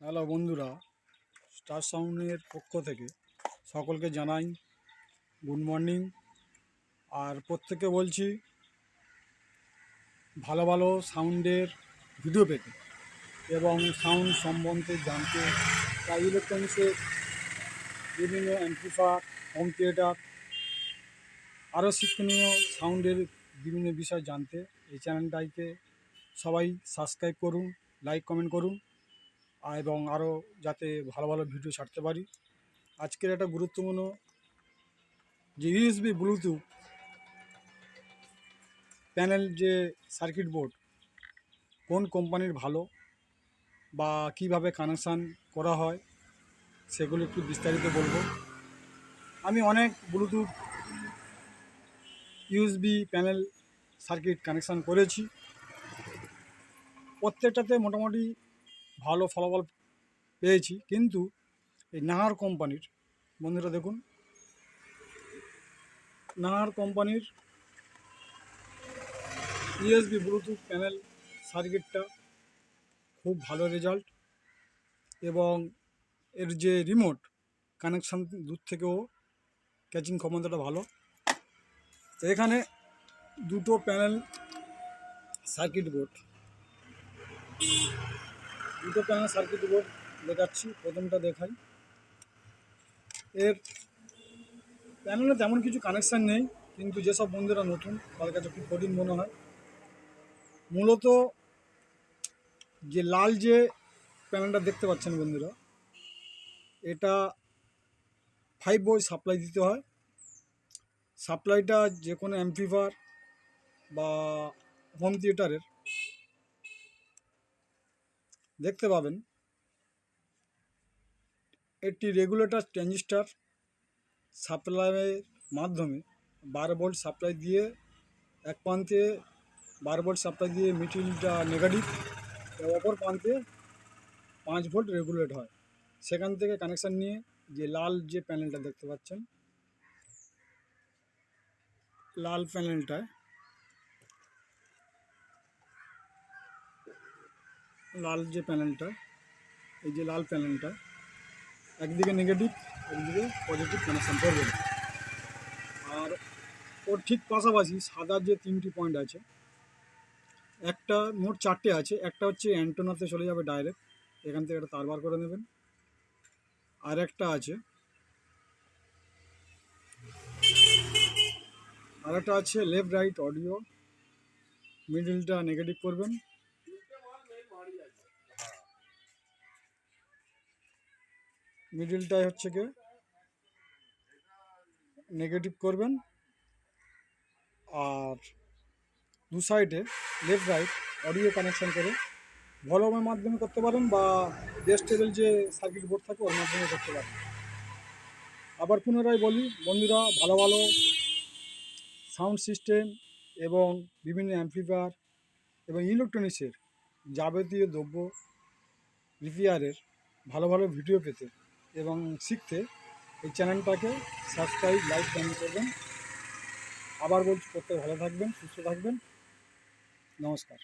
Hello বন্ধুরা star সাউন্ডের পক্ষ থেকে সকলকে জানাই গুড মর্নিং আর প্রত্যেককে বলছি, ভালো ভালো সাউন্ডের ভিডিও পেতে এবং সাউন্ড সম্বন্ধে জানতে বা ইলেকট্রনিক্সের বিভিন্ন অ্যাম্পিফার হোম থিয়েটার আরও শিক্ষণীয় সাউন্ডের বিভিন্ন বিষয় জানতে এই চ্যানেলটাকে সবাই সাবস্ক্রাইব করুন লাইক কমেন্ট করুন। এবং আরও যাতে ভালো ভালো ভিডিও ছাড়তে পারি। আজকের একটা গুরুত্বপূর্ণ যে ইউএসবি ব্লুটুথ প্যানেল যে সার্কিট বোর্ড কোন কোম্পানির ভালো বা কীভাবে কানেকশান করা হয়, সেগুলো একটু বিস্তারিত বলব। আমি অনেক Bluetooth USB panel circuit connection করেছি। প্রত্যেকটাতে মোটামুটি ভালো ফলাফল পেয়েছি, কিন্তু এই নাহার কোম্পানির, বন্ধুরা দেখুন, নাহার কোম্পানির ইএসবি ব্লুটুথ প্যানেল সার্কিটটা খুব ভালো রেজাল্ট এবং এর যে রিমোট কানেকশান দূর থেকেও ক্যাচিং ক্ষমতাটা ভালো। এখানে দুটো প্যানেল সার্কিট বোর্ড দুটো প্যানেল সার্কিট বোর্ড দেখাচ্ছি, প্রথমটা দেখাই। এর প্যানেলে তেমন কিছু কানেকশান নেই, কিন্তু যেসব বন্ধুরা নতুন, তাদের কাছে খুব কঠিন মনে হয়। মূলত যে লাল যে প্যানেলটা দেখতে পাচ্ছেন বন্ধুরা, এটা ফাইভ বই সাপ্লাই দিতে হয়। সাপ্লাইটা যে কোনো অ্যাম্পিফার বা হোম থিয়েটারের দেখতে পাবেন। একটি রেগুলেটর ট্রানজিস্টার সাপ্লাইয়ের মাধ্যমে বারো ভোল্ট সাপ্লাই দিয়ে এক প্রান্তে বারো ভোল্ট সাপ্লাই দিয়ে মিটিলটা নেগেটিভ অপর প্রান্তে পাঁচ ভোল্ট রেগুলেট হয়। সেখান থেকে কানেকশান নিয়ে যে লাল যে প্যানেলটা দেখতে পাচ্ছেন, লাল প্যানেলটায় লাল যে প্যানেলটা, এই যে লাল প্যানেলটা, একদিকে নেগেটিভ একদিকে পজিটিভ কানেকশান করবে আর ওর ঠিক পাশাপাশি সাদা যে তিনটি পয়েন্ট আছে, একটা মোট চারটে আছে, একটা হচ্ছে অ্যান্টোনাতে চলে যাবে ডাইরেক্ট এখান থেকে একটা তার বার করে নেবেন। আর একটা আছে, আর একটা আছে লেফট রাইট অডিও মিডিলটা নেগেটিভ করবেন। মিডিলটায় হচ্ছে কি নেগেটিভ করবেন। আর দু সাইডে লেফট রাইট অডিও কানেকশন করে ভলমের মাধ্যমে করতে পারেন বা বেস টেবিল যে সার্কিট বোর্ড থাকে ওর মাধ্যমে করতে পারেন। আবার পুনরায় বলি, বন্ধুরা, ভালো ভালো সাউন্ড সিস্টেম এবং বিভিন্ন অ্যাম্পলিফায়ার এবং ইলেকট্রনিক্সের যাবতীয় দ্রব্য রিপেয়ারের ভালো ভালো ভিডিও পেতে এবং শিখতে এই চ্যানেলটাকে সাবস্ক্রাইব, লাইক কমেন্ট করবেন। আবার বলছি, প্রত্যেক ভালো থাকবেন, সুস্থ থাকবেন। নমস্কার।